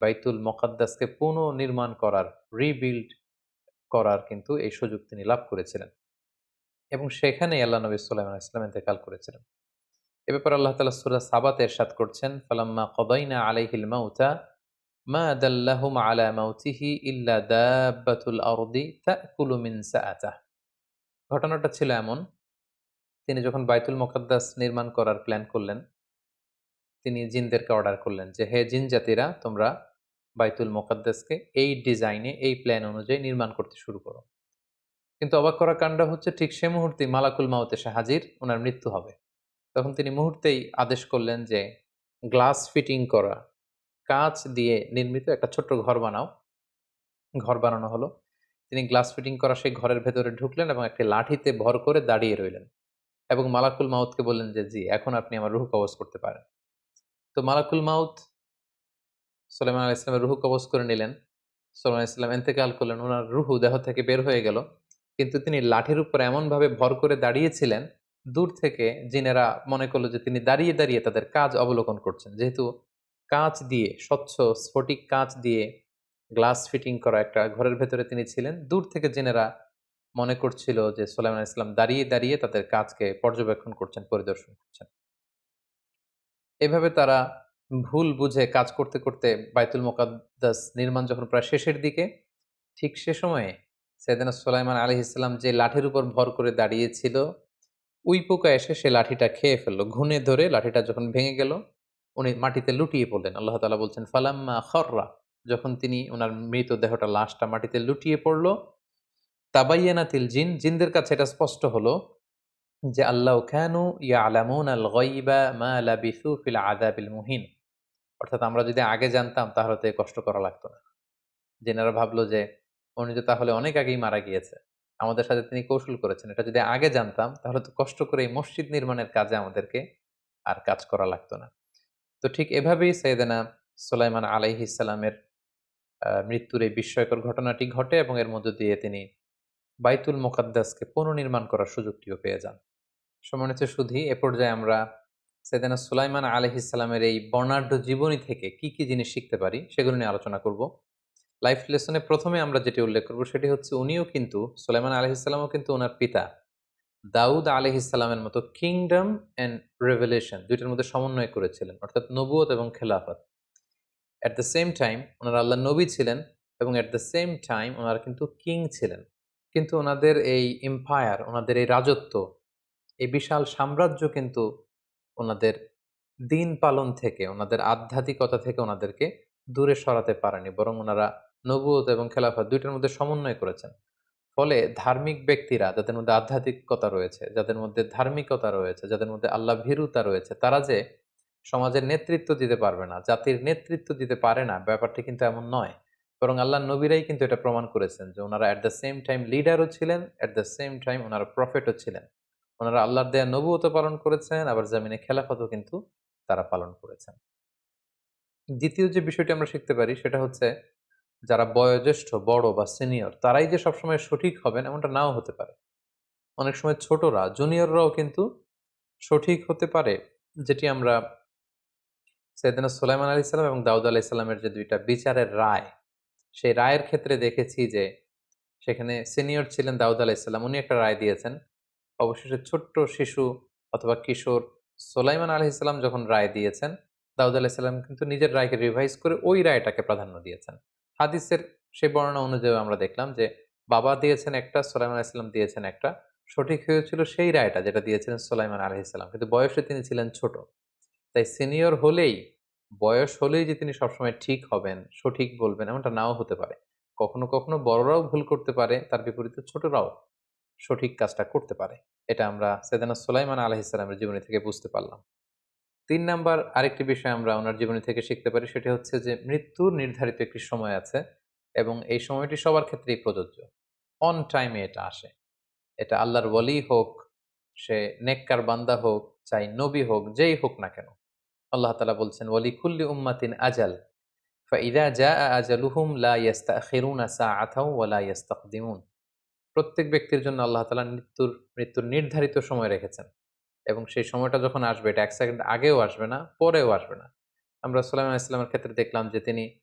বাইতুল মকাদ্দাসকে পুনর্নির্মাণ করার রিবিল্ড করার কিন্তু এই সুযোগ তিনি লাভ করেছিলেন। এবং সেখানেই আল্লাহ নবী সাল্লাম ইসলাম ইন্তেকাল করেছিলেন। এ ব্যাপারে আল্লাহ তালা সুরা সাবাতে এরশাদ করছেন, ফালাম্মা কদাইনা আলাইহিল মাউতা, মা দাল্লাহুম আলা মাউতিহি ইল্লা দাব্বাতুল আরদি তাকুলু মিন সাআতাহ। ঘটনাটা ছিল এমন, তিনি যখন বাইতুল মোকাদ্দাস নির্মাণ করার প্ল্যান করলেন, তিনি জিনদেরকে অর্ডার করলেন যে, হে জিন জাতিরা, তোমরা বাইতুল মোকাদ্দাসকে এই ডিজাইনে, এই প্ল্যান অনুযায়ী নির্মাণ করতে শুরু করো। কিন্তু অবাক করা কাণ্ড হচ্ছে, ঠিক সে মুহূর্তে মালাকুল মাউত এসে হাজির, ওনার মৃত্যু হবে। তখন তিনি মুহূর্তেই আদেশ করলেন যে, গ্লাস ফিটিং করা, কাঁচ দিয়ে নির্মিত একটা ছোট্ট ঘর বানাও। ঘর বানানো হলো। তিনি গ্লাস ফিটিং করা সেই ঘরের ভেতরে ঢুকলেন এবং একটি লাঠিতে ভর করে দাঁড়িয়ে রইলেন এবং মালাকুল মাউতকে বললেন যে, জি, এখন আপনি আমার রুহ কবজ করতে পারেন। তো মালাকুল মাউত সোলেমান আল ইসলামের রুহু কবজ করে নিলেন। সোলেমান ইসলাম এন্তেকাল করলেন ওনার রুহু দেহ থেকে বের হয়ে গেল। কিন্তু তিনি লাঠির উপর এমনভাবে ভর করে দাঁড়িয়েছিলেন, দূর থেকে জিনেরা মনে করল যে তিনি দাঁড়িয়ে দাঁড়িয়ে তাদের কাজ অবলোকন করছেন। যেহেতু কাঁচ দিয়ে, স্বচ্ছ স্ফটিক কাঁচ দিয়ে গ্লাস ফিটিং করা একটা ঘরের ভেতরে তিনি ছিলেন, দূর থেকে জেনেরা মনে করছিল যে সোলাইমান ইসলাম দাঁড়িয়ে দাঁড়িয়ে তাদের কাজকে পর্যবেক্ষণ করছেন, পরিদর্শন করছেন। এভাবে তারা ভুল বুঝে কাজ করতে করতে বাইতুল মোকাদ্দাস নির্মাণ যখন প্রায় শেষের দিকে, ঠিক সে সময়ে সেদিন সোলাইমান আলী ইসলাম যে লাঠির উপর ভর করে দাঁড়িয়েছিল উই পোকা এসে সে লাঠিটা খেয়ে ফেলল। ঘুনে ধরে লাঠিটা যখন ভেঙে গেল, উনি মাটিতে লুটিয়ে পড়লেন। আল্লাহ তালা বলছেন, ফালাম্মা খররা। যখন তিনি ওনার মৃতদেহটা লাশটা মাটিতে লুটিয়ে পড়ল, তাবাইয়ানাতিল জিন। জিনদের কাছে এটা স্পষ্ট হলো যে, আল্লাহ কেন ইয়া আলামুন আল গইবা মা লাবিসু ফিল আদাবিল মুহিন। অর্থাৎ আমরা যদি আগে জানতাম, তাহলে তো কষ্ট করা লাগতো না। জেনারা ভাবলো যে, উনি তো তাহলে অনেক আগেই মারা গিয়েছে। আমাদের সাথে তিনি কৌশল করেছেন। এটা যদি আগে জানতাম, তাহলে তো কষ্ট করে এই মসজিদ নির্মাণের কাজে আমাদেরকে আর কাজ করা লাগতো না। তো ঠিক এভাবেই সৈয়দানা সোলাইমান আলাইহ ইসলামের মৃত্যুর এই বিস্ময়কর ঘটনাটি ঘটে এবং এর মধ্য দিয়ে তিনি বাইতুল মোকাদ্দাসকে পুনর্নির্মাণ করার সুযোগটিও পেয়ে যান। সম্মানিত শুধু এ পর্যায়ে আমরা সেদানা সুলাইমান আলহ ইসলামের এই বর্ণাঢ্য জীবনী থেকে কি কি জিনিস শিখতে পারি, সেগুলো নিয়ে আলোচনা করব। লাইফ লেসনে প্রথমে আমরা যেটি উল্লেখ করব সেটি হচ্ছে উনিও কিন্তু, সুলাইমান আলহ ইসলামও কিন্তু ওনার পিতা। দাউদ আলহ ইসলামের মতো কিংডম অ্যান্ড রেভেলেশন দুইটার মধ্যে সমন্বয় করেছিলেন, অর্থাৎ নবুয়ত এবং খেলাফত। অ্যাট দ্য সেম টাইম ওনারা আল্লাহ নবী ছিলেন এবং অ্যাট দ্য সেম টাইম ওনারা কিন্তু কিং ছিলেন। কিন্তু ওনাদের এই এম্পায়ার ওনাদের এই রাজত্ব, এই বিশাল সাম্রাজ্য কিন্তু ওনাদের দিন পালন থেকে, ওনাদের আধ্যাত্মিকতা থেকে ওনাদেরকে দূরে সরাতে পারেনি। বরং ওনারা নবুয়ত এবং খেলাফত দুইটার মধ্যে সমন্বয় করেছেন। ফলে ধার্মিক ব্যক্তিরা যাদের মধ্যে আধ্যাত্মিকতা রয়েছে, যাদের মধ্যে ধার্মিকতা রয়েছে, যাদের মধ্যে আল্লাহ ভীরুতা রয়েছে, তারা যে সমাজের নেতৃত্ব দিতে পারবে না, জাতির নেতৃত্ব দিতে পারে না, ব্যাপারটি কিন্তু এমন নয়। বরং আল্লাহ নবীরাই কিন্তু এটা প্রমাণ করেছেন যে ওনারা অ্যাট দ্য সেম টাইম লিডারও ছিলেন অ্যাট দ্য সেম টাইম ওনারা প্রফেটও ছিলেন। ওনারা আল্লাহর দেয়া নবুয়ত পালন করেছেন, আবার জামিনে খেলাফতও কিন্তু তারা পালন করেছেন। দ্বিতীয় যে বিষয়টি আমরা শিখতে পারি সেটা হচ্ছে যারা বয়োজ্যেষ্ঠ, বড় বা সিনিয়র তারাই যে সবসময় সঠিক হবেন এমনটা নাও হতে পারে। অনেক সময় ছোটরা, জুনিয়ররাও কিন্তু সঠিক হতে পারে, যেটি আমরা সৈয়দিনা সুলাইমান আলি সাল্লাম এবং দাউদ আলাহ ইসলামের যে দুইটা বিচারের রায়, সেই রায়ের ক্ষেত্রে দেখেছি যে সেখানে সিনিয়র ছিলেন দাউদ আলাহ ইসলাম উনি একটা রায় দিয়েছেন অবশেষে ছোট্ট শিশু অথবা কিশোর সোলাইমান আলহ ইসলাম যখন রায় দিয়েছেন, দাউদ আলাহ ইসলাম কিন্তু নিজের রায়কে রিভাইজ করে ওই রায়টাকে প্রাধান্য দিয়েছেন। হাদিসের সেই বর্ণনা অনুযায়ী আমরা দেখলাম যে, বাবা দিয়েছেন একটা, সোলাইমান ইসলাম দিয়েছেন একটা। সঠিক হয়েছিল সেই রায়টা যেটা দিয়েছিলেন সোলাইমান আলহ ইসলাম কিন্তু বয়সে তিনি ছিলেন ছোট। তাই সিনিয়র হলেই, বয়স হলেই যে তিনি সবসময় ঠিক হবেন, সঠিক বলবেন এমনটা নাও হতে পারে। কখনো কখনো বড়রাও ভুল করতে পারে, তার বিপরীতে ছোটরাও সঠিক কাজটা করতে পারে। এটা আমরা সেদানা সোলাইমান আলহ ইসলামের জীবনী থেকে বুঝতে পারলাম। তিন নাম্বার আরেকটি বিষয় আমরা ওনার জীবনী থেকে শিখতে পারি, সেটি হচ্ছে যে মৃত্যুর নির্ধারিত একটি সময় আছে এবং এই সময়টি সবার ক্ষেত্রেই প্রযোজ্য। অন টাইমে এটা আসে। এটা আল্লাহর ওয়ালি হোক, সে নেককার বান্দা হোক, চাই নবী হোক, যেই হোক না কেন। আল্লাহ তালা বলছেন, ওয়ালি কুল্লি উম্মাতিন আজাল আজালুহুম লা ইয়াস্তাখিরুনা সাআতাও ওয়া লা ইয়াস্তাকদিমুন। প্রত্যেক ব্যক্তির জন্য আল্লাহ তালা মৃত্যুর মৃত্যুর নির্ধারিত সময় রেখেছেন। এবং সেই সময়টা যখন আসবে, এটা এক সেকেন্ড আগেও আসবে না, পরেও আসবে না। আমরা সাল্লাম ইসলামের ক্ষেত্রে দেখলাম যে তিনি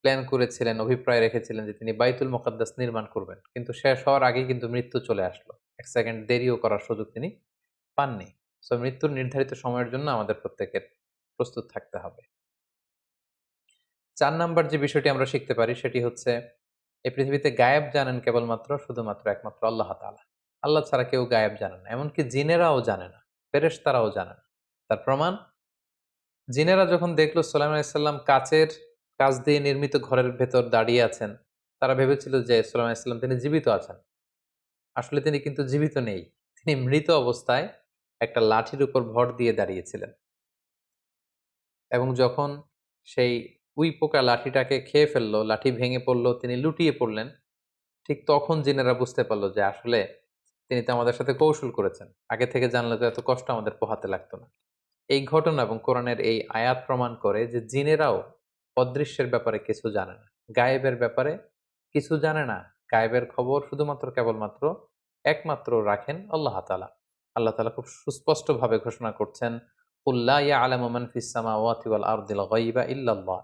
প্ল্যান করেছিলেন, অভিপ্রায় রেখেছিলেন যে তিনি বাইতুল মোকাদ্দাস নির্মাণ করবেন। কিন্তু শেষ হওয়ার আগেই কিন্তু মৃত্যু চলে আসলো। এক সেকেন্ড দেরিও করার সুযোগ তিনি পাননি। সো মৃত্যুর নির্ধারিত সময়ের জন্য আমাদের প্রত্যেকের প্রস্তুত থাকতে হবে। চার নাম্বার যে বিষয়টি আমরা শিখতে পারি, সেটি হচ্ছে এই পৃথিবীতে গায়েব জানেন কেবলমাত্র, শুধুমাত্র একমাত্র আল্লাহ তালা আল্লাহ ছাড়া কেউ গায়েব জানে না, এমনকি জিনেরাও জানে না ফেরেশ তারাও জানে না। তার প্রমাণ? জিনেরা যখন দেখল সোলাইম আলাইসাল্লাম কাচের কাজ দিয়ে নির্মিত ঘরের ভেতর দাঁড়িয়ে আছেন, তারা ভেবেছিল যে সোলাইম আলাইসাল্লাম তিনি জীবিত আছেন। আসলে তিনি কিন্তু জীবিত নেই, তিনি মৃত অবস্থায় একটা লাঠির উপর ভর দিয়ে দাঁড়িয়েছিলেন। এবং যখন সেই উই পোকা লাঠিটাকে খেয়ে ফেলল, লাঠি ভেঙে পড়ল, তিনি লুটিয়ে পড়লেন। ঠিক তখন জিনেরা বুঝতে পারল যে আসলে তিনি তো আমাদের সাথে কৌশল করেছেন। আগে থেকে জানলে তো এত কষ্ট আমাদের পোহাতে লাগতো না। এই ঘটনা এবং কোরআনের এই আয়াত প্রমাণ করে যে জিনেরাও অদৃশ্যের ব্যাপারে কিছু জানে না। গায়েবের ব্যাপারে কিছু জানে না। গায়েবের খবর শুধুমাত্র, কেবলমাত্র একমাত্র রাখেন আল্লাহ তালা আল্লাহ তালা খুব সুস্পষ্টভাবে ঘোষণা করছেন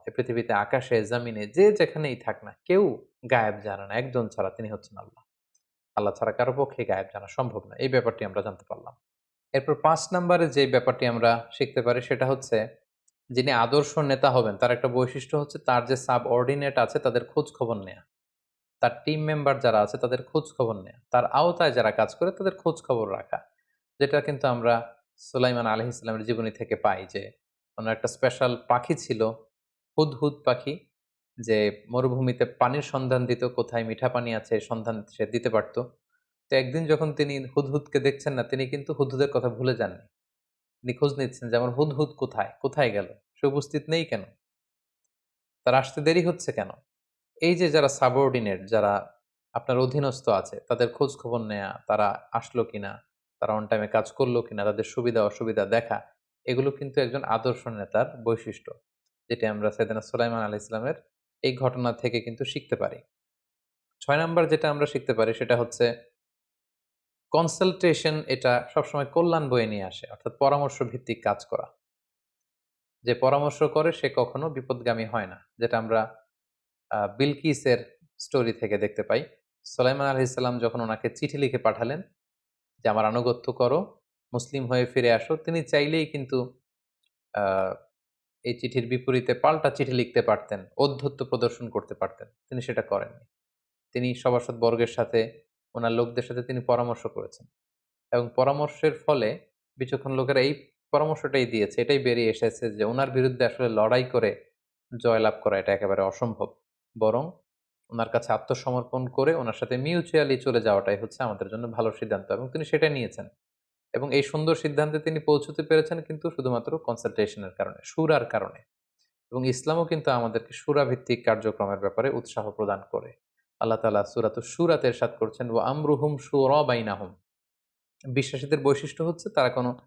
এ পৃথিবীতে আকাশে, জামিনে যে যেখানেই থাক না কেউ গায়েব জানে না, একজন ছাড়া তিনি হচ্ছেন আল্লাহ। আল্লাহ ছাড়া কারও পক্ষে গায়েব জানা সম্ভব না। এই ব্যাপারটি আমরা জানতে পারলাম। এরপর পাঁচ নম্বরে যে ব্যাপারটি আমরা শিখতে পারি সেটা হচ্ছে, যিনি আদর্শ নেতা হবেন, তার একটা বৈশিষ্ট্য হচ্ছে তার যে সাব অর্ডিনেট আছে, তাদের খোঁজ খবর নেয়া। তার টিম মেম্বার যারা আছে, তাদের খোঁজ খবর নেয়া। তার আওতায় যারা কাজ করে, তাদের খোঁজ খবর রাখা। যেটা কিন্তু আমরা সুলাইমান আলহ ইসলামের জীবনী থেকে পাই যে, ওনার একটা স্পেশাল পাখি ছিল, হুদহুদ পাখি, যে মরুভূমিতে পানির সন্ধান দিত, কোথায় মিঠা পানি আছে সন্ধান সে দিতে পারতো। তো একদিন যখন তিনি হুদহুদকে দেখছেন না, তিনি কিন্তু হুদহুদের কথা ভুলে যাননি। তিনি খোঁজ নিচ্ছেন যে, আমার হুদহুদ কোথায়? কোথায় গেল? সে উপস্থিত নেই কেন? তার আসতে দেরি হচ্ছে কেন? এই যে যারা সাবঅর্ডিনেট যারা আপনার অধীনস্থ আছে, তাদের খোঁজ খবর নেয়া, তারা আসলো কিনা তারা অন টাইমে কাজ করল কিনা, তাদের সুবিধা, অসুবিধা দেখা, এগুলো কিন্তু একজন আদর্শ নেতার বৈশিষ্ট্য, যেটি আমরা সৈদানা সুলাইমান আলি ইসলামের এই ঘটনা থেকে কিন্তু শিখতে পারি। ছয় নাম্বার যেটা আমরা শিখতে পারি সেটা হচ্ছে কনসালটেশন এটা সবসময় কল্যাণ বয়ে নিয়ে আসে, অর্থাৎ পরামর্শ ভিত্তিক কাজ করা। যে পরামর্শ করে সে কখনো বিপদগামী হয় না, যেটা আমরা বিলকিসের স্টোরি থেকে দেখতে পাই। সোলাইমান আলহিসাল্লাম যখন ওনাকে চিঠি লিখে পাঠালেন যে, আমার আনুগত্য করো, মুসলিম হয়ে ফিরে আসো। তিনি চাইলেই কিন্তু এই চিঠির বিপরীতে পাল্টা চিঠি লিখতে পারতেন অধ্যত্ব প্রদর্শন করতে পারতেন। তিনি সেটা করেননি। তিনি সভাসদ বর্গের সাথে, ওনার লোকদের সাথে তিনি পরামর্শ করেছেন। এবং পরামর্শের ফলে বিচক্ষণ লোকেরা এই পরামর্শটাই দিয়েছে, এটাই বেরিয়ে এসেছে যে, ওনার বিরুদ্ধে আসলে লড়াই করে জয়লাভ করা এটা একেবারে অসম্ভব। বরং ওনার কাছে আত্মসমর্পণ করে ওনার সাথে মিউচুয়ালি চলে যাওয়াটাই হচ্ছে আমাদের জন্য ভালো সিদ্ধান্ত এবং তিনি সেটা নিয়েছেন। এবং এই সুন্দর সিদ্ধান্তে তিনি পৌঁছতে পেরেছেন কিন্তু শুধুমাত্র কনসালটেশনের কারণে, সুরার কারণে। এবং ইসলামও কিন্তু আমাদেরকে সুরাভিত্তিক কার্যক্রমের ব্যাপারে উৎসাহ প্রদান করে। আল্লাহ তালা সুরাত সুরাতে এরশাদ করছেন ও আমরুহুম সুরাবাইনাহুম বিশ্বাসীদের বৈশিষ্ট্য হচ্ছে তারা কোনো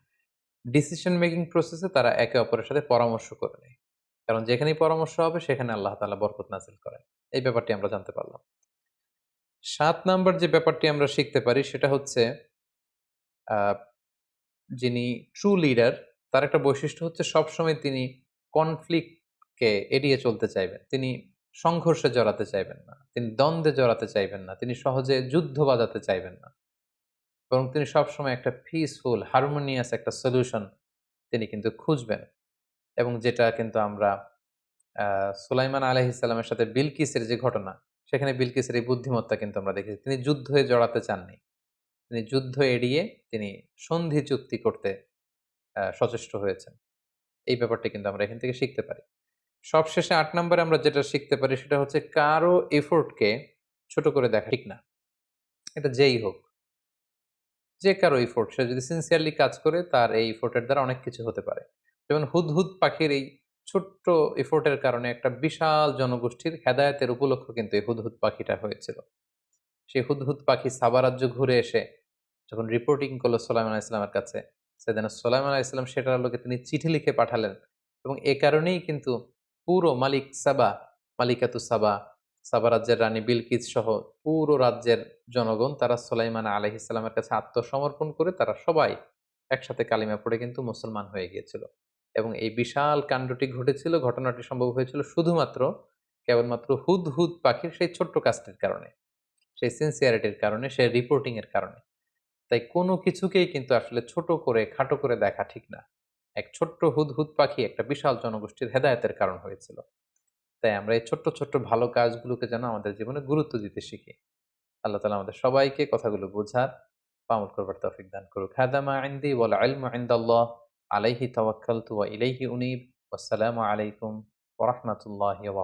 ডিসিশন মেকিং প্রসেসে তারা একে অপরের সাথে পরামর্শ করে নেয়। কারণ যেখানেই পরামর্শ হবে সেখানে আল্লাহ তালা বরকত নাজিল করেন। এই ব্যাপারটি আমরা জানতে পারলাম। সাত নাম্বার যে ব্যাপারটি আমরা শিখতে পারি সেটা হচ্ছে যিনি ট্রু লিডার তার একটা বৈশিষ্ট্য হচ্ছে সবসময় তিনি কনফ্লিক্টকে এড়িয়ে চলতে চাইবেন। তিনি সংঘর্ষে জড়াতে চাইবেন না, তিনি দ্বন্দ্বে জড়াতে চাইবেন না, তিনি সহজে যুদ্ধ বাজাতে চাইবেন না। বরং তিনি সবসময় একটা পিসফুল হারমোনিয়াস একটা সলিউশন তিনি কিন্তু খুঁজবেন এবং যেটা কিন্তু আমরা সুলাইমান আলহিসাল্লামের সাথে বিলকিসের যে ঘটনা, সেখানে বিলকিসের এই বুদ্ধিমত্তা কিন্তু আমরা দেখেছি। তিনি যুদ্ধে জড়াতে চাননি। তিনি যুদ্ধ এড়িয়ে তিনি সন্ধি চুক্তি করতে সচেষ্ট হয়েছেন। এই ব্যাপারটি কিন্তু আমরা এখান থেকে শিখতে পারি। সবশেষে আট নম্বরে আমরা যেটা শিখতে পারি, সেটা হচ্ছে কারও এফোর্টকে ছোট করে দেখা ঠিক না। এটা যেই হোক, যে কারও এফোর্ট, সে যদি সিনসিয়ারলি কাজ করে, তার এই এফোর্টের দ্বারা অনেক কিছু হতে পারে। যেমন হুদহুদ পাখির এই ছোট্ট এফোর্টের কারণে একটা বিশাল জনগোষ্ঠীর হেদায়তের উপলক্ষ কিন্তু এই হুদহুদ পাখিটা হয়েছিল। সেই হুদহুদ পাখি সাবারাজ্য ঘুরে এসে যখন রিপোর্টিং করল সোলাইমান ইসলামের কাছে, সেদিন সোলাইমান ইসলাম সেটার লোকে তিনি চিঠি লিখে পাঠালেন এবং এ কারণেই কিন্তু পুরো মালিক সাবা, মালিকাতু সাবা সাবা রাজ্যের রানী বিলকিস সহ পুরো রাজ্যের জনগণ তারা সোলাইমান আলহ ইসলামের কাছে আত্মসমর্পণ করে তারা সবাই একসাথে কালিমা পড়ে কিন্তু মুসলমান হয়ে গিয়েছিল। এবং এই বিশাল কাণ্ডটি ঘটেছিল, ঘটনাটি সম্ভব হয়েছিল শুধুমাত্র, কেবলমাত্র হুদ হুদ পাখির সেই ছোট্ট কাজটির কারণে, সেই সিনসিয়ারিটির কারণে সে রিপোর্টিং এর কারণে। তাই কোনো কিছুকেই কিন্তু আসলে ছোট করে, খাটো করে দেখা ঠিক না। এক ছোট্ট হুদ হুদ পাখি একটা বিশাল জনগোষ্ঠীর হেদায়তের কারণ হয়েছিল। তাই আমরা এই ছোট্ট ছোট্ট ভালো কাজগুলোকে যেন আমাদের জীবনে গুরুত্ব দিতে শিখি। আল্লাহ তালা আমাদের সবাইকে কথাগুলো বোঝার পামল করবার তৌফিক দান করুক। হাদামা আইন্দি ওয়াল ইলমু ইনদাল্লাহ। عليه توكلت وإليه أنيب والسلام عليكم ورحمة الله وبركاته.